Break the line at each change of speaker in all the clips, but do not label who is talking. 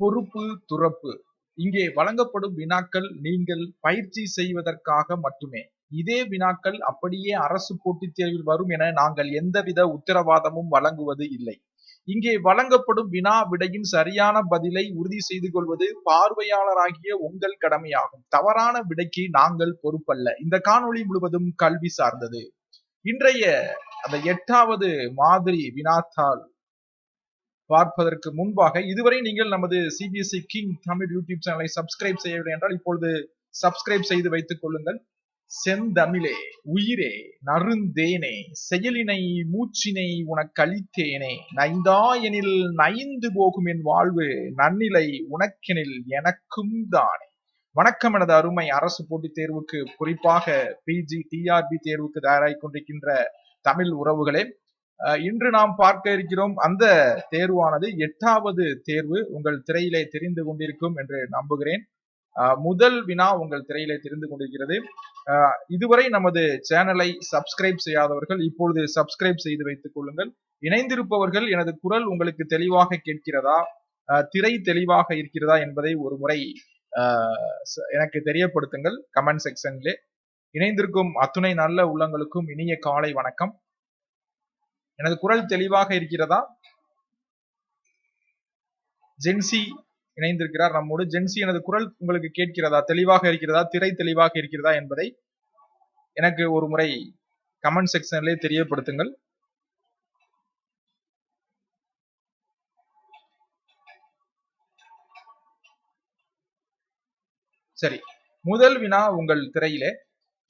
பொறுப்பு துறப்பு. இங்கே வழங்கப்படும் வினாக்கள் நீங்கள் பயிற்சி செய்வதற்காக மட்டுமே. இதே வினாக்கள் அப்படியே அரசு போட்டித் தேர்வில் வரும் என நாங்கள் எந்தவித உத்தரவாதமும் வழங்குவது இல்லை. இங்கே வழங்கப்படும் வினா விடையின் சரியான பதிலை உறுதி செய்து கொள்வது பார்வையாளராகிய உங்கள் கடமையாகும். தவறான விடைக்கு நாங்கள் பொறுப்பல்ல. இந்த காணொளி முழுவதும் கல்வி சார்ந்தது. இன்றைய அந்த எட்டாவது மாதிரி வினாத்தாள் பார்ப்பதற்கு முன்பாக இதுவரை நீங்கள் நமது சிபிஎஸ்இ கிங் தமிழ் யூடியூப் சேனலை சப்ஸ்கிரைப் செய்யவில்லை என்றால் இப்பொழுது சப்ஸ்கிரைப் செய்து வைத்துக் கொள்ளுங்கள். செந்தமிழே உயிரே நருந்தேனே செயலினை மூச்சினை உனக்களித்தேனே. நைந்தாயெனில் நைந்து போகும் என் வாழ்வு நன்னிலை உனக்கெனில் எனக்கும் தானே. வணக்கம் எனது அருமை அரசு போட்டித் தேர்வுக்கு குறிப்பாக பிஜி டிஆர்பி தேர்வுக்கு தயாராகி கொண்டிருக்கின்ற தமிழ் உறவுகளே இன்று நாம் பார்க்க இருக்கிறோம் அந்த தேர்வானது எட்டாவது தேர்வு உங்கள் திரையிலே தெரிந்து கொண்டிருக்கும் என்று நம்புகிறேன். முதல் வினா உங்கள் திரையிலே தெரிந்து கொண்டிருக்கிறது. இதுவரை நமது சேனலை சப்ஸ்கிரைப் செய்யாதவர்கள் இப்பொழுது சப்ஸ்கிரைப் செய்து வைத்துக் கொள்ளுங்கள். இணைந்திருப்பவர்கள் எனது குரல் உங்களுக்கு தெளிவாக கேட்கிறதா? திரை தெளிவாக இருக்கிறதா என்பதை ஒரு முறை எனக்கு தெரியப்படுத்துங்கள். கமெண்ட் செக்ஷனிலே இணைந்திருக்கும் அத்துணை நல்ல உள்ளங்களுக்கும் இனிய காலை வணக்கம். எனது குரல் தெளிவாக இருக்கிறதா? ஜென்சி இணைந்திருக்கிறார் நம்மோடு. ஜென்சி எனது குரல் உங்களுக்கு கேட்கிறதா? தெளிவாக இருக்கிறதா? திரை தெளிவாக இருக்கிறதா என்பதை எனக்கு ஒரு முறை கமெண்ட் செக்ஷன்லே தெரியப்படுத்துங்கள். சரி. முதல் வினா உங்கள் திரையிலே.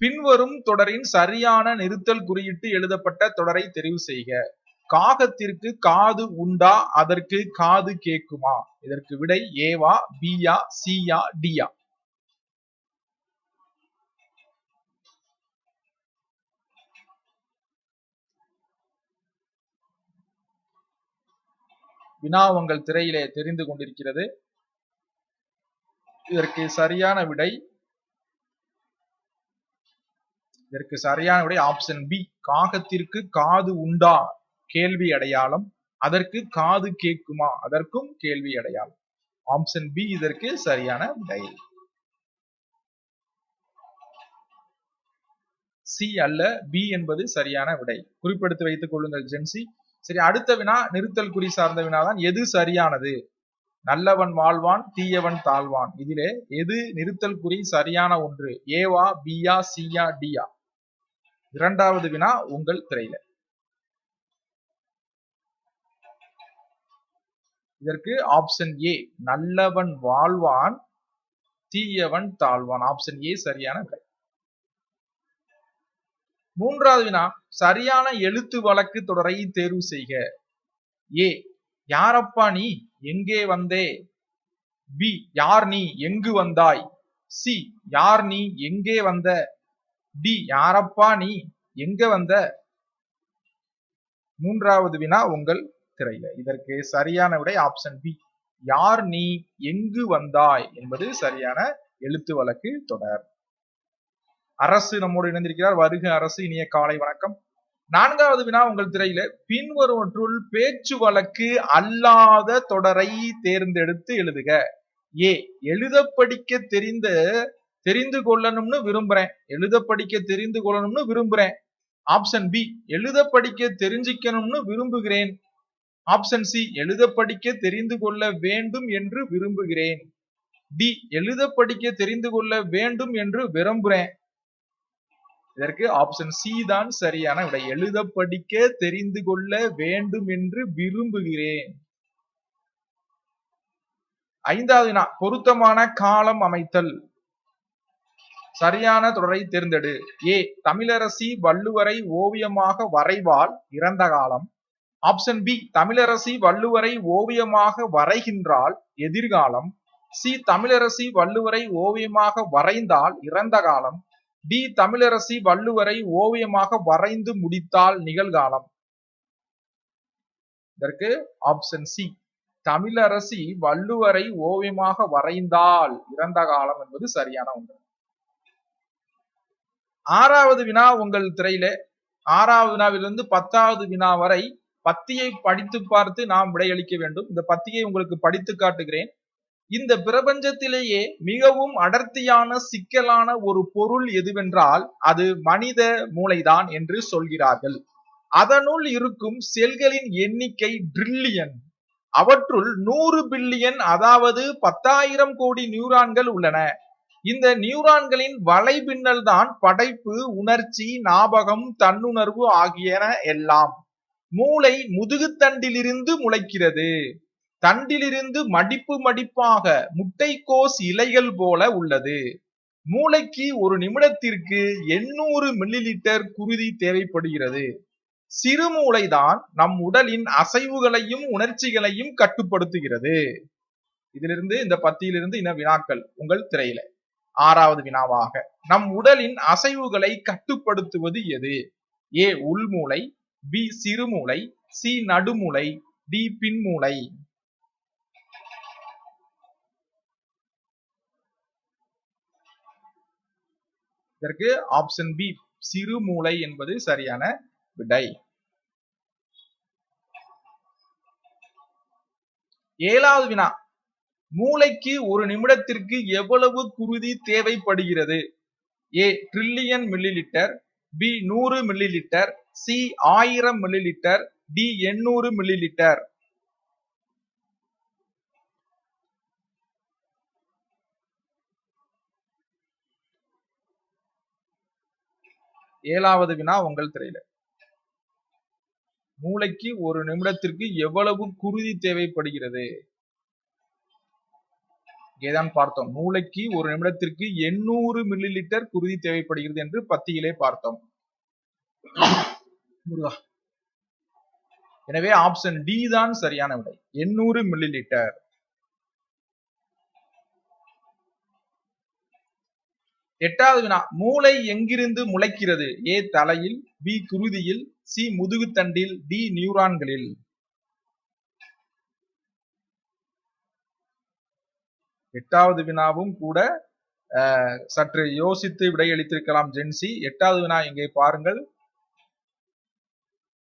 பின்வரும் தொடரின் சரியான நிறுத்தல் குறியிட்டு எழுதப்பட்ட தொடரை தெரிவு செய்க. காகத்திற்கு காது உண்டா? அதற்கு காது கேக்குமா இதற்கு விடை ஏவா பியா சியா டியா வினா உங்கள் திரையிலே தெரிந்து கொண்டிருக்கிறது. இதற்கு சரியான விடை இதற்கு சரியான விடை ஆப்ஷன் பி காகத்திற்கு காது உண்டா? கேள்வி அடையாளம். அதற்கு காது கேக்குமா அதற்கும் கேள்வி அடையாளம். ஆப்ஷன் பி இதற்கு சரியான விடை சி அல்ல பி என்பது சரியான விடை. குறிப்பெடுத்து வைத்துக் கொள்ளுங்கள் ஜென்சி சரி அடுத்த வினா நிறுத்தல் குறி சார்ந்த வினாதான் எது சரியானது? நல்லவன் வாழ்வான் தீயவன் தாழ்வான். இதிலே எது நிறுத்தல் குறி சரியான ஒன்று? ஏவா பியா சியா டியா இரண்டாவது வினா உங்கள் திரையில. இதற்கு ஆப்ஷன் ஏ நல்லவன் வாழ்வான் தீயவன் தாழ்வான். ஆப்ஷன் ஏ சரியான விடை. மூன்றாவது வினா சரியான எழுத்து வழக்கு தொடரை தேர்வு செய்க. ஏ யாரப்பா நீ? எங்கே வந்தே? பி யார் நீ? எங்கு வந்தாய்? சி யார் நீ? எங்கே வந்த? டி யாரப்பா நீ? எங்க வந்த? மூன்றாவது வினா உங்கள் திரையில. இதற்கு சரியான விடை ஆப்ஷன் பி யார் நீ? எங்கு வந்தாய்? என்பது சரியான எழுத்து வழக்கு தொடர். அரசு நம்மோடு இணைந்திருக்கிறார். வருக அரசு இனிய காலை வணக்கம். நான்காவது வினா உங்கள் திரையில. பின்வருவற்றுள் பேச்சு வழக்கு அல்லாத தொடரை தேர்ந்தெடுத்து எழுதுக. ஏ எழுத படிக்க தெரிந்த தெரிந்து கொள்ளணும்னு விரும்புறேன். எழுத படிக்க தெரிந்து கொள்ளணும்னு விரும்புறேன். ஆப்ஷன் பி எழுத படிக்க தெரிஞ்சிக்கணும்னு விரும்புகிறேன். ஆப்ஷன் சி எழுத படிக்க தெரிந்து கொள்ள வேண்டும் என்று விரும்புகிறேன். டி எழுத படிக்க தெரிந்து கொள்ள வேண்டும் என்று விரும்புறேன். இதற்கு ஆப்ஷன் சி தான் சரியான விடை. எழுத படிக்க தெரிந்து கொள்ள வேண்டும் என்று விரும்புகிறேன். ஐந்தாவது வினா பொருத்தமான காலம் அமைத்தல். சரியான தொடரை தேர்ந்தெடு. ஏ. தமிழரசி வள்ளுவரை ஓவியமாக வரைவால் இறந்த காலம். Option B. தமிழரசி வள்ளுவரை ஓவியமாக வரைகின்றால் எதிர்காலம். சி. தமிழரசி வள்ளுவரை ஓவியமாக வரைந்தால் இறந்த காலம். டி. தமிழரசி வள்ளுவரை ஓவியமாக வரைந்து முடித்தால் நிகழ்காலம். இதற்கு ஆப்ஷன் சி. தமிழரசி வள்ளுவரை ஓவியமாக வரைந்தால் இறந்த காலம் என்பது சரியான ஒன்று. ஆறாவது வினா உங்கள் திரையிலே. ஆறாவது வினாவிலிருந்து பத்தாவது வினா வரை பத்தியை படித்து பார்த்து நாம் விடையளிக்க வேண்டும். இந்த பத்தியை உங்களுக்கு படித்து காட்டுகிறேன். இந்த பிரபஞ்சத்திலேயே மிகவும் அடர்த்தியான சிக்கலான ஒரு பொருள் எதுவென்றால் அது மனித மூளைதான் என்று சொல்கிறார்கள். அதனுள் இருக்கும் செல்களின் எண்ணிக்கை ட்ரில்லியன். அவற்றுள் நூறு பில்லியன் அதாவது பத்தாயிரம் கோடி நியூரான்கள் உள்ளன. இந்த நியூரான்களின் வலைபின்னல் தான் படைப்பு உணர்ச்சி ஞாபகம் தன்னுணர்வு ஆகியன எல்லாம். மூளை முதுகுத்தண்டிலிருந்து முளைக்கிறது. தண்டிலிருந்து மடிப்பு மடிப்பாக முட்டைக்கோஸ் இலைகள் போல உள்ளது. மூளைக்கு ஒரு நிமிடத்திற்கு எண்ணூறு மில்லி லிட்டர் குருதி தேவைப்படுகிறது. சிறுமூளைதான் நம் உடலின் அசைவுகளையும் உணர்ச்சிகளையும் கட்டுப்படுத்துகிறது. இதிலிருந்து இந்த பத்தியிலிருந்து இன வினாக்கள் உங்கள் திரையில. ஆறாவது வினாவாக நம் உடலின் அசைவுகளை கட்டுப்படுத்துவது எது? ஏ உள்மூளை பி சிறுமூளை சி நடுமூளை டி பின்மூளை. இதற்கு ஆப்ஷன் பி சிறுமூளை என்பது சரியான விடை. ஏழாவது வினா மூளைக்கு ஒரு நிமிடத்திற்கு எவ்வளவு குருதி தேவைப்படுகிறது? A trillion millilitre B நூறு மில்லி லிட்டர் சி ஆயிரம் மில்லி லிட்டர் டி எண்ணூறு மில்லி லிட்டர் ஏழாவது வினா உங்கள் திரையில. மூளைக்கு ஒரு நிமிடத்திற்கு எவ்வளவு குருதி தேவைப்படுகிறது? இங்கேதான் பார்த்தோம். மூளைக்கு ஒரு நிமிடத்திற்கு எண்ணூறு மில்லி லிட்டர் குருதி தேவைப்படுகிறது என்று பத்தியிலே பார்த்தோம். எனவே ஆப்ஷன் டி தான் சரியான விடை. எண்ணூறு மில்லி லிட்டர் எட்டாவது வினா மூளை எங்கிருந்து முளைக்கிறது? ஏ தலையில் பி குருதியில் சி முதுகுத்தண்டில் டி நியூரான்களில். எட்டாவது வினாவும் கூட சற்று யோசித்து விடையளித்திருக்கலாம் ஜென்சி. எட்டாவது வினா இங்கே பாருங்கள்.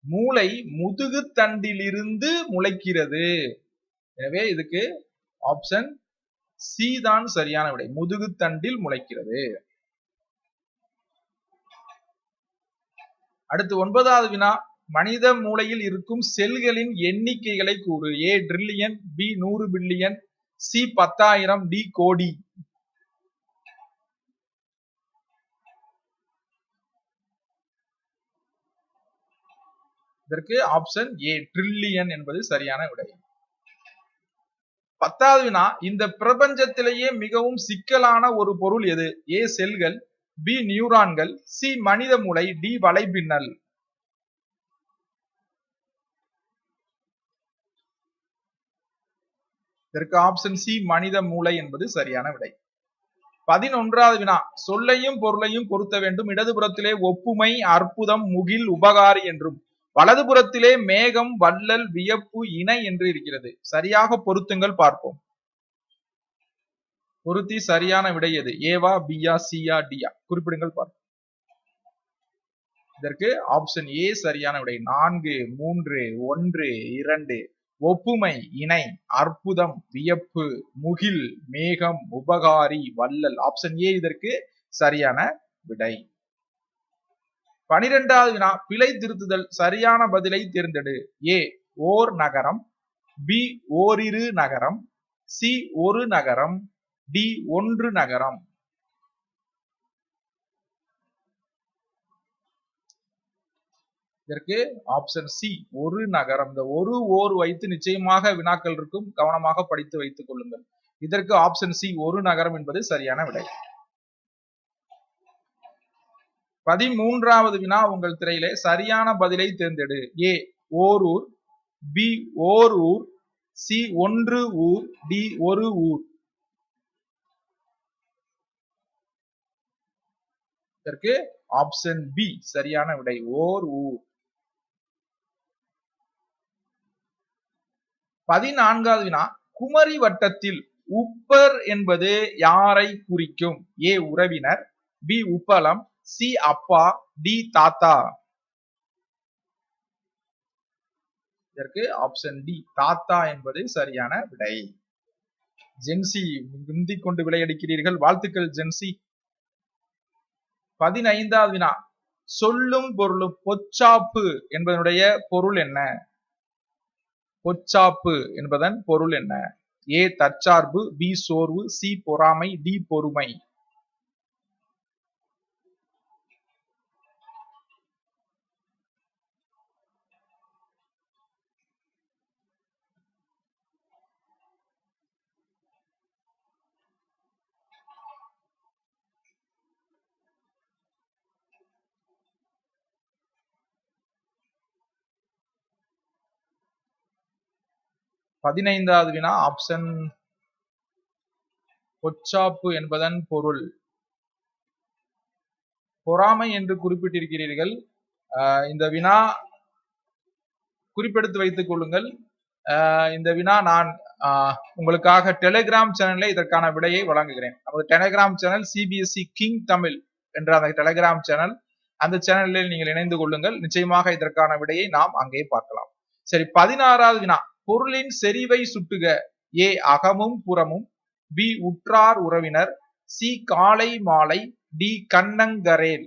மூளை முதுகுத்தண்டிலிருந்து முளைக்கிறது. எனவே இதுக்கு ஆப்ஷன் சி தான் சரியான விடை. முதுகுத்தண்டில் முளைக்கிறது. அடுத்து ஒன்பதாவது வினா. மனித மூளையில் இருக்கும் செல்களின் எண்ணிக்கைகளை கூறு. ஏ ட்ரில்லியன் பி நூறு பில்லியன் சி பத்தாயிரம் டி கோடி. இதற்கு ஆப்ஷன் ஏ ட்ரில்லியன் என்பது சரியான விடை. பத்தாவது வினா இந்த பிரபஞ்சத்திலேயே மிகவும் சிக்கலான ஒரு பொருள் எது? ஏ செல்கள் பி நியூரான்கள் சி மனித மூளை டி வலைபின்னல் இதற்கு ஆப்ஷன் சி மனித மூளை என்பது சரியான விடை. பதினொன்றாவது வினா சொல்லையும் பொருளையும் பொருத்த வேண்டும். இடதுபுறத்திலே ஒப்புமை அற்புதம் முகில் உபகாரி என்றும் வலதுபுறத்திலே மேகம் வள்ளல் வியப்பு இணை என்று இருக்கிறது. சரியாக பொருத்துங்கள் பார்ப்போம். பொருத்தி சரியான விடை எது? ஏவா பியா சியா டியா குறிப்பிடுங்கள் பார்ப்போம். இதற்கு ஆப்ஷன் ஏ சரியான விடை. நான்கு மூன்று ஒன்று இரண்டு ஒப்புமை இணை அற்புதம் வியப்பு முகில் மேகம் உபகாரி வள்ளல். ஆப்ஷன் ஏ இதற்கு சரியான விடை. பனிரெண்டாவது வினா பிழை திருத்துதல் சரியான பதிலை தேர்ந்தெடு. ஏ ஓர் நகரம். பி ஓரிரு நகரம். சி ஒரு நகரம். டி ஒன்று நகரம். இதற்கு ஆப்ஷன் சி ஒரு நகரம். இந்த ஒரு ஓர் வைத்து நிச்சயமாக வினாக்கள் இருக்கும். கவனமாக படித்து வைத்துக் கொள்ளுங்கள். இதற்கு ஆப்ஷன் சி ஒரு நகரம் என்பது சரியான விடை. பதிமூன்றாவது வினா உங்கள் திரையிலே. சரியான பதிலை தேர்ந்தெடு. ஏ ஓரூர் பி ஓர் ஊர். சி ஒன்று ஊர். டி ஒரு ஊர். இதற்கு ஆப்ஷன் பி சரியான விடை. ஓர் ஊர். பதினான்காவது வினா குமரி வட்டத்தில் உப்பர் என்பது யாரை குறிக்கும்? ஏ உறவினர் பி உப்பளம் சி அப்பா டி தாத்தா. இதற்கு ஆப்ஷன் டி தாத்தா என்பது சரியான விடை. ஜென்சி முந்தி கொண்டு விளையடிக்கிறீர்கள். வாழ்த்துக்கள் ஜென்சி பதினைந்தாவது வினா சொல்லும் பொருளும் பொச்சாப்பு என்பதனுடைய பொருள் என்ன? பொச்சாப்பு என்பதன் பொருள் என்ன? ஏ தற்சார்பு பி சோர்வு சி பொறாமை டி பொறுமை. பதினைந்தாவது வினா ஆப்ஷன் பொச்சாப்பு என்பதன் பொருள். பொறாமை என்று குறிப்பிட்டிருக்கிறீர்கள். இந்த வினா குறிப்பெடுத்து வைத்துக் கொள்ளுங்கள். ஆஹ் இந்த வினா நான் ஆஹ் உங்களுக்காக டெலிகிராம் சேனல்ல இதற்கான விடையை வழங்குகிறேன். நமது Telegram channel CBSE king Tamil என்ற அந்த டெலிகிராம் சேனல் அந்த சேனலில் நீங்கள் இணைந்து கொள்ளுங்கள். நிச்சயமாக இதற்கான விடையை நாம் அங்கே பார்க்கலாம். சரி பதினாறாவது வினா. பொருளின் செறிவை சுட்டுக. ஏ அகமும் புறமும். பி உற்றார் உறவினர். சி காலை மாலை. டி கண்ணங்கரேல்.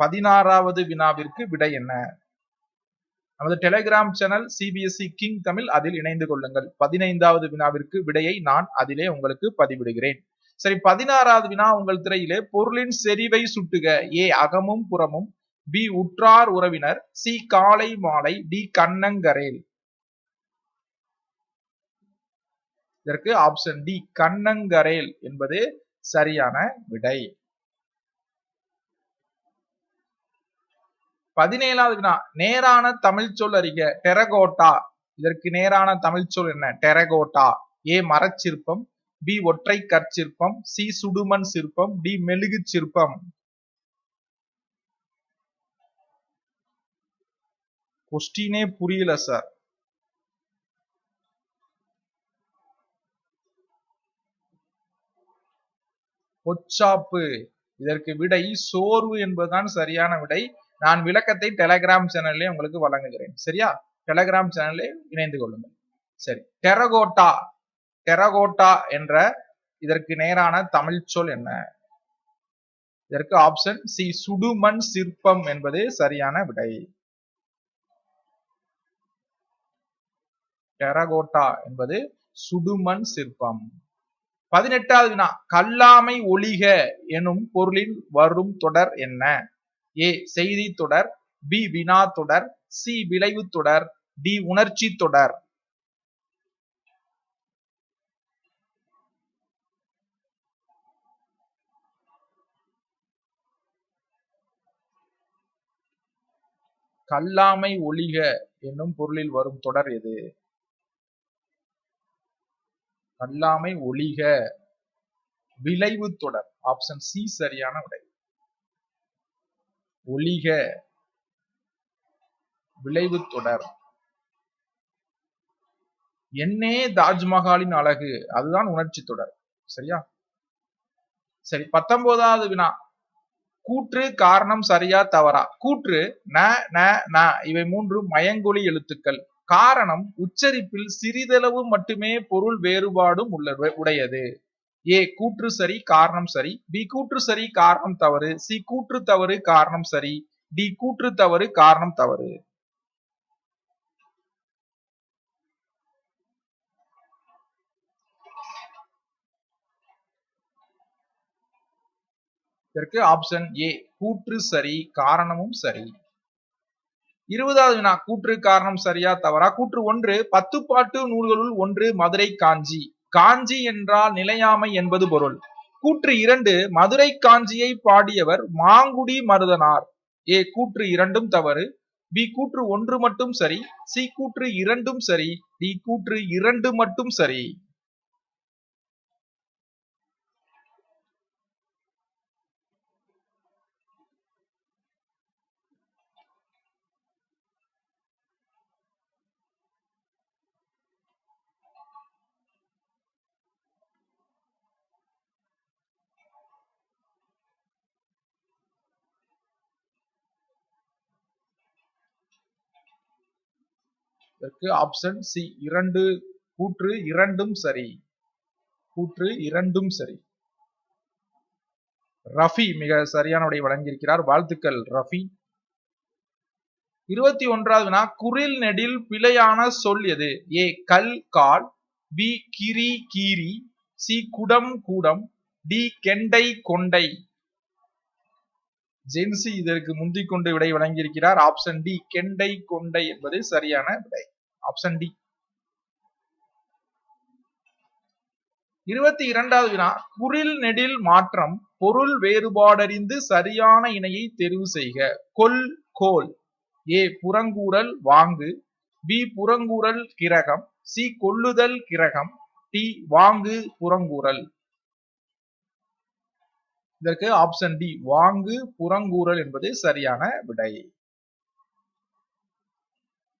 பதினாறாவது வினாவிற்கு விடை என்ன? நமது Telegram channel CBSE king Tamil அதில் இணைந்து கொள்ளுங்கள். பதினைந்தாவது வினாவிற்கு விடையை நான் அதிலே உங்களுக்கு பதிவிடுகிறேன். சரி பதினாறாவது வினா உங்கள் திரையிலே பொருளின் செறிவை சுட்டுக. ஏ அகமும் புறமும். பி உற்றார் உறவினர் சி காலை மாலை டி கண்ணங்கரேல். இதற்கு ஆப்ஷன் டி கண்ணங்கரேல் என்பது சரியான விடை. பதினேழாவது நேரான தமிழ் சொல் அறிக டெரகோட்டா. இதற்கு நேரான தமிழ் சொல் என்ன? டெரகோட்டா. ஏ மரச்சிற்பம் பி ஒற்றை கற்சிற்பம் சி சுடுமண் சிற்பம் டி மெழுகு சிற்பம் கொஸ்டினே புரியல சார் பொச்சாப்பு இதற்கு விடை சோர்வு என்பதுதான் சரியான விடை. நான் விளக்கத்தை டெலகிராம் சேனல்லே உங்களுக்கு வழங்குகிறேன். சரியா? டெலகிராம் சேனல்லே இணைந்து கொள்ளுங்கள். சரி. டெரகோட்டா டெரகோட்டா என்ற இதற்கு நேரான தமிழ் சொல் என்ன? இதற்கு ஆப்ஷன் சி சுடுமண் சிற்பம் என்பது சரியான விடை. டெரகோட்டா என்பது சுடுமண் சிற்பம். பதினெட்டாவது வினா கல்லாமை ஒளிக எனும் பொருளில் வரும் தொடர் என்ன? ஏ செய்தி தொடர் பி வினா தொடர் சி விளைவு தொடர் டி உணர்ச்சி தொடர். கல்லாமை ஒளிக என்னும் பொருளில் வரும் தொடர் எது? கல்லாமை ஒளிக விளைவு தொடர். ஆப்ஷன் சி சரியான விடை. ஒளிக விளைவு தொடர். என்னே தாஜ்மஹாலின் அழகு. அதுதான் உணர்ச்சி தொடர். சரியா? சரி பத்தொன்பதாவது வினா. கூற்று காரணம் சரியா தவறா? கூற்று ந ந ந. இவை மூன்று மயங்கொலி எழுத்துக்கள். காரணம் உச்சரிப்பில் சிறிதளவு மட்டுமே பொருள் வேறுபாடும் உள்ள உடையது. ஏ கூற்று சரி காரணம் சரி. பி கூற்று சரி காரணம் தவறு. சி கூற்று தவறு காரணம் சரி. டி கூற்று தவறு காரணம் தவறு. இதற்கு ஆப்ஷன் ஏ கூற்று சரி காரணமும் சரி. இருபதாவது வினா கூற்று காரணம் சரியா தவறா? கூற்று ஒன்று பத்து பாட்டு நூல்களுள் ஒன்று மதுரை காஞ்சி. காஞ்சி என்றால் நிலையாமை என்பது பொருள். கூற்று இரண்டு மதுரை காஞ்சியை பாடியவர் மாங்குடி மருதனார். ஏ கூற்று இரண்டும் தவறு. பி கூற்று ஒன்று மட்டும் சரி. சி கூற்று இரண்டும் சரி. டி கூற்று இரண்டு மட்டும் சரி. இதற்கு ஆப்ஷன் சி இரண்டு கூற்று இரண்டும் சரி. கூற்று இரண்டும் சரி. ரஃபி மிக சரியான விடை வழங்கியிருக்கிறார். வாழ்த்துக்கள் ரஃபி. இருபத்தி ஒன்றாவது வினா குரில் நெடில் பிழையான சொல் எது? ஏ கல் கால். பி கிரி கீரி. சி குடம் கூடம். டி கெண்டை கொண்டை. ஜென்சி இதற்கு முந்திக் கொண்டு விடை வழங்கியிருக்கிறார். ஆப்ஷன் டி கெண்டை கொண்டை என்பது சரியான விடை. ஆப்ஷன் டி இருபத்தி இரண்டாவது வினா குரில் நெடில் மாற்றம் பொருள் வேறுபாடறிந்து சரியான இணையை தெரிவு செய்க. கொல் கோல். ஏ புறங்கூறல் வாங்கு. பி புறங்கூறல் கிரகம். சி கொள்ளுதல் கிரகம். டி வாங்கு புறங்கூறல். இதற்கு ஆப்ஷன் டி வாங்கு புறங்கூறல் என்பது சரியான விடை.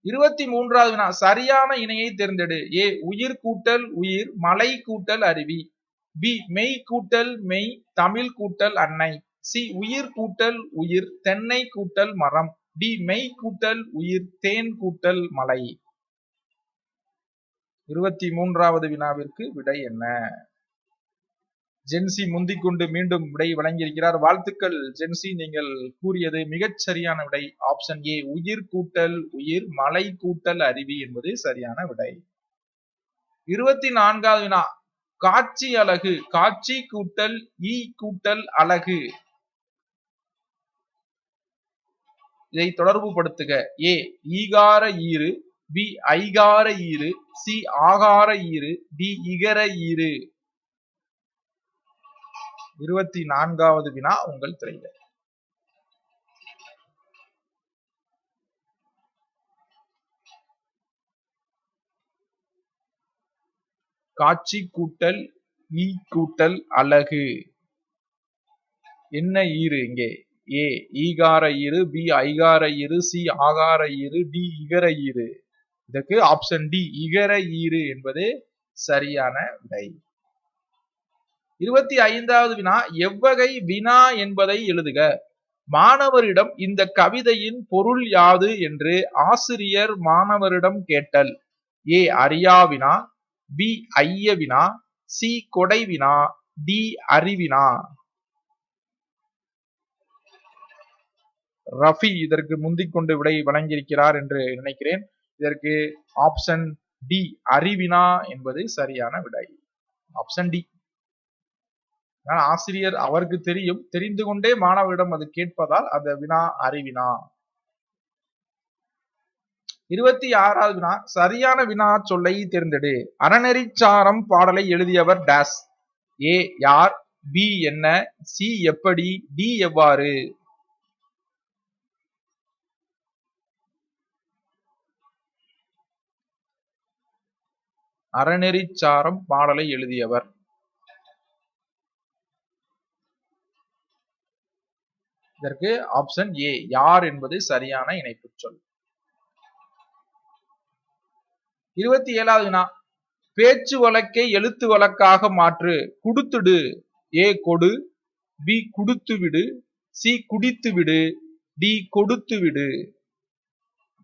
இருபத்தி மூன்றாவது வினா சரியான இணையை தேர்ந்தெடு. ஏ உயிர் கூட்டல் உயிர் மலை கூட்டல் அருவி. பி மெய் கூட்டல் மெய் தமிழ் கூட்டல் அன்னை. சி உயிர் கூட்டல் உயிர் தென்னை கூட்டல் மரம். டி மெய் கூட்டல் உயிர் தேன் கூட்டல் மலை. இருபத்தி மூன்றாவது வினாவிற்கு விடை என்ன? ஜென்சி முந்திக் கொண்டு மீண்டும் விடை வழங்கியிருக்கிறார். வாழ்த்துக்கள் ஜென்சி நீங்கள் கூறியது மிகச் சரியான விடை. ஆப்ஷன் ஏ உயிர் கூட்டல் உயிர் மலை கூட்டல் அருவி என்பது சரியான விடை. இருபத்தி நான்காவது வினா காட்சி அழகு காட்சி கூட்டல் ஈ கூட்டல் அழகு. இதை தொடர்பு படுத்துக. ஏ ஈகார ஈறு பி ஐகார ஈறு சி ஆகார ஈறு டி இகர ஈறு. இருபத்தி நான்காவது வினா உங்கள் திரையில. காட்சி கூட்டல் ஈ கூட்டல் அழகு என்ன ஈறு இங்கே? ஏ ஈகார ஈறு பி ஐகார ஈறு சி ஆகார ஈறு டி இகர ஈறு. இதற்கு ஆப்ஷன் டி இகர ஈறு என்பது சரியான விடை. இருபத்தி ஐந்தாவது வினா எவ்வகை வினா என்பதை எழுதுக. மாணவரிடம் இந்த கவிதையின் பொருள் யாது என்று ஆசிரியர் மாணவரிடம் கேட்டல். ஏ அறியாவினா பி ஐயவினா சி கொடைவினா டி அறிவினா ரஃபி இதற்கு முந்திக் கொண்டு விடை வழங்கியிருக்கிறார் என்று நினைக்கிறேன். இதற்கு ஆப்ஷன் டி அறிவினா என்பது சரியான விடை. ஆப்ஷன் டி ஆசிரியர் அவருக்கு தெரியும். தெரிந்து கொண்டே மாணவரிடம் அது கேட்பதால் அந்த வினா அறிவினா இருபத்தி ஆறாவது வினா சரியான வினா சொல்லை தேர்ந்தெடு. அறநெறிச்சாரம் பாடலை எழுதியவர் டேஸ். ஏ யார்? பி என்ன? சி எப்படி? டி எவ்வாறு? அறநெறிச்சாரம் பாடலை எழுதியவர். இதற்கு ஆப்ஷன் ஏ யார் என்பது சரியான இணைப்பு சொல். இருபத்தி ஏழாவது வினா பேச்சு வழக்கை எழுத்து வழக்காக மாற்று குடுத்துடு. ஏ கொடு. பி குடுத்து விடு சி குடித்து விடு டி கொடுத்து விடு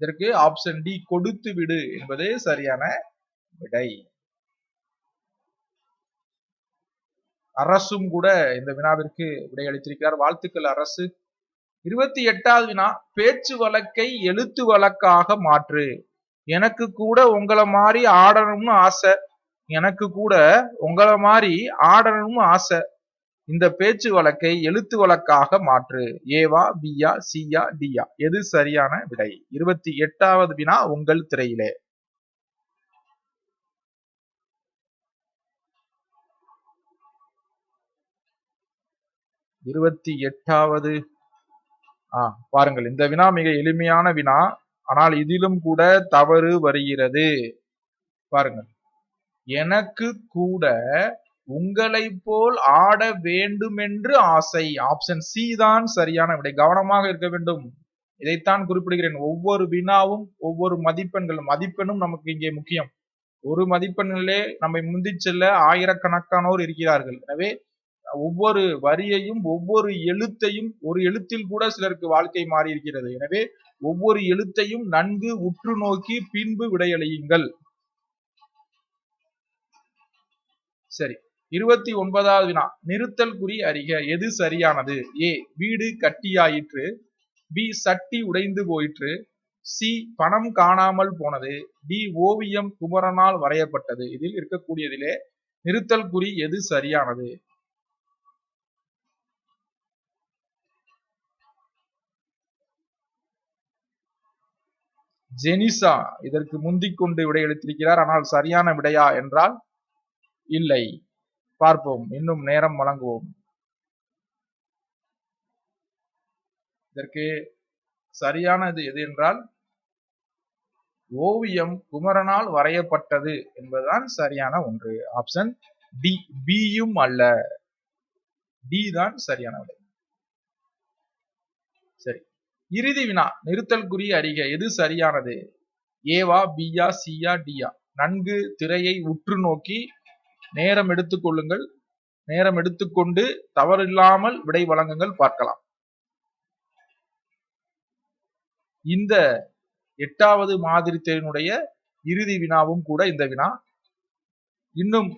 இதற்கு ஆப்ஷன் டி கொடுத்து விடு என்பது சரியான விடை. அரசும் கூட இந்த வினாவிற்கு விடையளித்திருக்கிறார். வாழ்த்துக்கள் அரசு. இருபத்தி எட்டாவது வினா பேச்சு வழக்கை எழுத்து வழக்காக மாற்று. எனக்கு கூட உங்களை மாதிரி ஆடணும்னு ஆசை. எனக்கு கூட உங்களை மாதிரி ஆடணும்னு ஆசை. இந்த பேச்சு வழக்கை எழுத்து வழக்காக மாற்று. ஏவா பியா சியா டியா எது சரியான விடை? இருபத்தி எட்டாவது வினா உங்கள் திரையிலே. இருபத்தி எட்டாவது ஆஹ் பாருங்கள். இந்த வினா மிக எளிமையான வினா. ஆனால் இதிலும் கூட தவறு வருகிறது. பாருங்கள். எனக்கு கூட உங்களை போல் ஆட வேண்டுமென்று ஆசை. ஆப்ஷன் சி தான் சரியான விடை. கவனமாக இருக்க வேண்டும். இதைத்தான் குறிப்பிடுகிறேன். ஒவ்வொரு வினாவும் ஒவ்வொரு மதிப்பெண்கள். மதிப்பெண்ணும் நமக்கு இங்கே முக்கியம். ஒரு மதிப்பெண்ணிலே நம்மை முந்தி செல்ல ஆயிரக்கணக்கானோர் இருக்கிறார்கள். எனவே ஒவ்வொரு வரியையும் ஒவ்வொரு எழுத்தையும் ஒரு எழுத்தில் கூட சிலருக்கு வாழ்க்கை மாறி இருக்கிறது எனவே ஒவ்வொரு எழுத்தையும் நன்கு உற்று நோக்கி பின்பு விடையளியுங்கள். சரி. இருபத்தி ஒன்பதாவது வினா. நிறுத்தல் குறி அறிக. எது சரியானது? ஏ. வீடு கட்டியாயிற்று. பி. சட்டி உடைந்து போயிற்று. சி. பணம் காணாமல் போனது. டி. ஓவியம் குமரனால் வரையப்பட்டது. இதில் இருக்கக்கூடியதிலே நிறுத்தல் குறி எது சரியானது? ஜெனிசா இதற்கு முந்திக் கொண்டு விடையளித்திருக்கிறார். ஆனால் சரியான விடையா என்றால் இல்லை. பார்ப்போம். இன்னும் நேரம் வழங்குவோம். இதற்கு சரியானது எது என்றால் ஓவியம் குமரனால் வரையப்பட்டது என்பதுதான் சரியான ஒன்று. Option D. பியும் அல்ல. டி தான் சரியான விடை. சரி. இறுதி வினா நிறுத்தல் குறி அறிக எது சரியானது? ஏவா பியா சியா டியா? நன்கு திரையை உற்று நோக்கி நேரம் எடுத்துக்கொள்ளுங்கள் நேரம் எடுத்துக்கொண்டு தவறில்லாமல் விடை வழங்குங்கள் பார்க்கலாம். இந்த எட்டாவது மாதிரி தேர்வினுடைய இறுதி வினாவும் கூட இந்த வினா. இன்னும்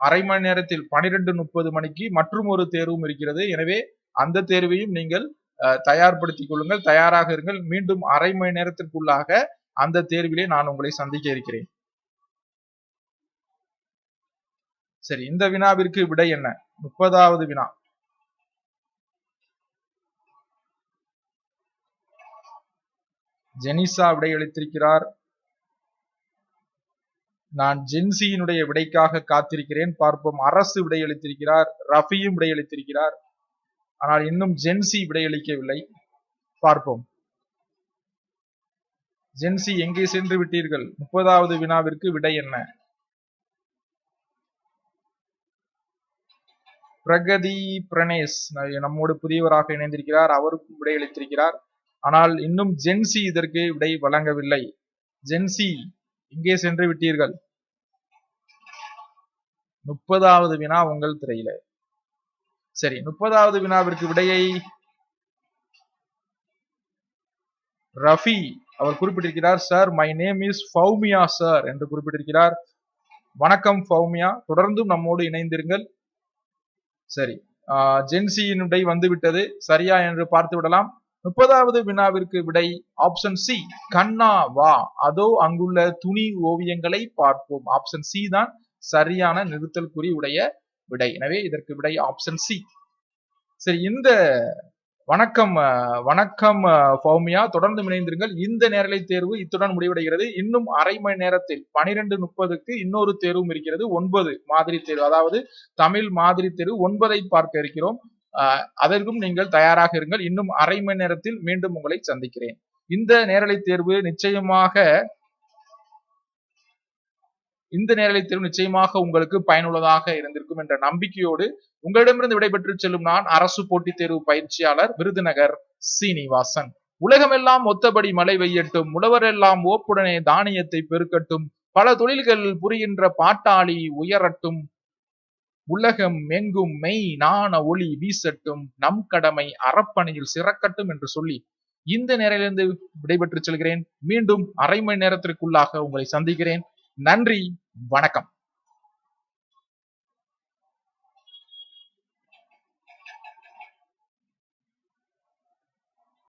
அரை மணி நேரத்தில் பனிரெண்டு முப்பது மணிக்கு மற்றும் ஒரு தேர்வும் இருக்கிறது. எனவே அந்த தேர்வையும் நீங்கள் தயார்படுத்திக் கொள்ளுங்கள். தயாராக இருங்கள். மீண்டும் அரை மணி நேரத்திற்குள்ளாக அந்த தேர்விலே நான் உங்களை சந்திக்க இருக்கிறேன். சரி இந்த வினாவிற்கு விடை என்ன? முப்பதாவது வினா. ஜெனிசா விடையளித்திருக்கிறார். நான் ஜென்சியினுடைய விடைக்காக காத்திருக்கிறேன். பார்ப்போம். அரசு விடையளித்திருக்கிறார். ரஃபியும் விடையளித்திருக்கிறார். ஆனால் இன்னும் ஜென்சி விடையளிக்கவில்லை. பார்ப்போம். ஜென்சி எங்கே சென்று விட்டீர்கள்? முப்பதாவது வினாவிற்கு விடை என்ன? பிரகதி பிரணேஷ் நம்மோடு புதியவராக இணைந்திருக்கிறார் அவருக்கும் விடையளித்திருக்கிறார். ஆனால் இன்னும் ஜென்சி இதற்கு விடை வழங்கவில்லை. ஜென்சி எங்கே சென்று விட்டீர்கள்? முப்பதாவது வினா உங்கள் திரையில. சரி முப்பதாவது வினாவிற்கு விடையை ரஃபி அவர் குறிப்பிட்டிருக்கிறார் sir my name is Fowmiya sir என்று குறிப்பிட்டிருக்கிறார். வணக்கம் ஃபௌமியா. தொடர்ந்தும் நம்மோடு இணைந்திருங்கள். சரி ஜென்சியின் விடை வந்துவிட்டது. சரியா என்று பார்த்து விடலாம். முப்பதாவது வினாவிற்கு விடை ஆப்ஷன் சி கண்ணா வா அதோ அங்குள்ள துணி ஓவியங்களை பார்ப்போம். ஆப்ஷன் சி தான் சரியான நிறுத்தல் குறி உடைய விடை. எனவே இதற்கு விடை ஆப்ஷன் சி சரி இந்த வணக்கம் வணக்கம் பௌமியா தொடர்ந்து இணைந்திருங்கள். இந்த நேரலை தேர்வு இத்துடன் முடிவடைகிறது. இன்னும் அரை மணி நேரத்தில் பனிரெண்டு முப்பதுக்கு இன்னொரு தேர்வும் இருக்கிறது. ஒன்பது மாதிரி தேர்வு அதாவது தமிழ் மாதிரி தேர்வு ஒன்பதை பார்க்க இருக்கிறோம். அதற்கும் நீங்கள் தயாராக இருங்கள். இன்னும் அரை மணி நேரத்தில் மீண்டும் உங்களை சந்திக்கிறேன். இந்த நேரலை தேர்வு நிச்சயமாக இந்த நேரலை தேர்வு நிச்சயமாக உங்களுக்கு பயனுள்ளதாக இருந்திருக்கும் என்ற நம்பிக்கையோடு உங்களிடமிருந்து விடைபெற்று செல்லும் நான் அரசு போட்டித் தேர்வு பயிற்சியாளர் விருதுநகர் சீனிவாசன். உலகமெல்லாம் ஒத்தபடி மழை பெய்யட்டும் உழவரெல்லாம் ஓப்புடனே தானியத்தை பெருக்கட்டும் பல தொழில்கள் புரிகின்ற பாட்டாளி உயரட்டும் உலகம் எங்கும் மெய் நாண ஒளி வீசட்டும் நம் கடமை அறப்பணியில் சிறக்கட்டும் என்று சொல்லி இந்த நேரிலிருந்து விடைபெற்று செல்கிறேன். மீண்டும் அரை மணி நேரத்திற்குள்ளாக உங்களை சந்திக்கிறேன். நன்றி வணக்கம்.